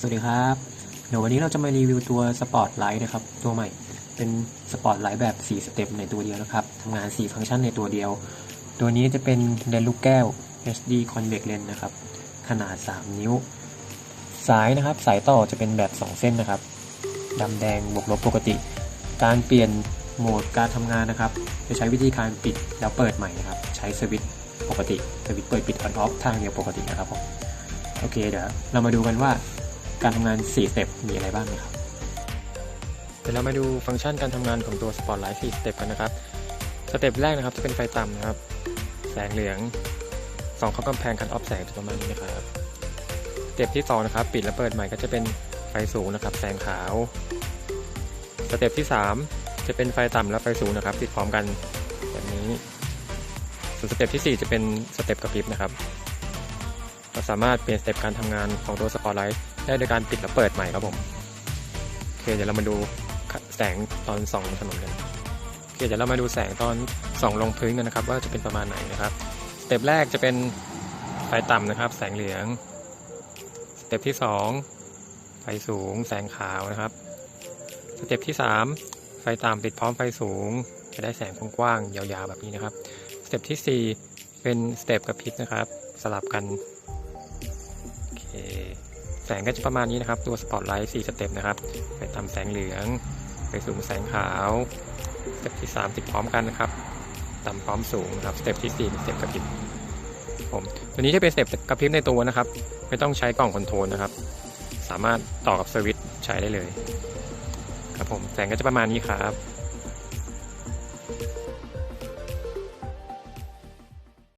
สวัสดีครับ เดี๋ยววันนี้เราจะมารีวิวตัวสปอร์ตไลท์นะครับ ตัวใหม่เป็นสปอร์ตไลท์แบบ 4 สเต็ปในตัวเดียวนะครับทำงาน 4 ฟังก์ชันในตัวเดียว ตัวนี้จะเป็นเลนส์ลูกแก้ว HD convex lens นะครับ ขนาด 3 นิ้ว สายนะครับ สายต่อจะเป็นแบบ 2 เส้นนะครับดำแดงบวกลบปกติ การเปลี่ยนโหมดการทำงานนะครับ จะใช้วิธีการปิดแล้วเปิดใหม่นะครับ ใช้สวิตช์ปกติสวิตช์เปิดปิดออนออฟทางเดียวปกตินะครับผมโอเคเดี๋ยวเรามาดูกันว่า การทำงาน 4 สเต็ปมีอะไรบ้างนะครับ เดี๋ยวเรามาดูฟังก์ชันการทำงานของตัว Spotlight 4 สเต็ปกันนะครับ สเต็ปแรกนะครับจะเป็นไฟต่ำนะครับ แสงเหลืองสองเข้ากำแพงคันออฟแสงประมาณนี้นะครับ สเต็ปที่ 2 นะครับ ปิดและเปิดใหม่ก็จะเป็นไฟสูงนะครับ แสงขาว สเต็ปที่ 3 จะเป็นไฟต่ำและไฟสูงนะครับติดพร้อมกันแบบนี้ ส่วนสเต็ปที่ 4 จะเป็นสเต็ปกระพริบนะครับ เราสามารถเปลี่ยนสเต็ปการทำงานของตัวสปอตไลท์ ได้โดยการปิดและเปิดใหม่ครับผมโอเคเดี๋ยวเรามาดูแสงตอนส่องถนนกันโอเคเดี๋ยวเรามาดูแสงตอนส่องลงพื้นกันนะครับ ว่าจะเป็นประมาณไหนนะครับสเต็ปแรกจะเป็นไฟต่ำนะครับ แสงเหลืองสเต็ปที่ 2 ไฟสูง แสงขาวนะครับสเต็ปที่ 3 ไฟต่ำติดพร้อมไฟสูง จะได้แสงกว้างๆยาวๆแบบนี้นะครับสเต็ปที่ 4 เป็นสเต็ปกระพริบนะครับ สลับกันโอเค แสงก็จะประมาณนี้นะครับ ตัวสปอตไลท์4สเต็ปนะครับไปตามแสงเหลือง ไปสูงแสงขาวสเต็ปที่ 3 ติดพร้อมกันนะครับต่ำพร้อมสูงนะครับสเต็ปที่4เป็นสเต็ปกระพริบผมตัวนี้จะเป็นสเต็ปกระพริบในตัวนะครับ ไม่ต้องใช้กล่องคอนโทรลนะครับ สามารถต่อกับสวิตช์ใช้ได้เลย ครับผมแสงก็จะประมาณนี้ครับ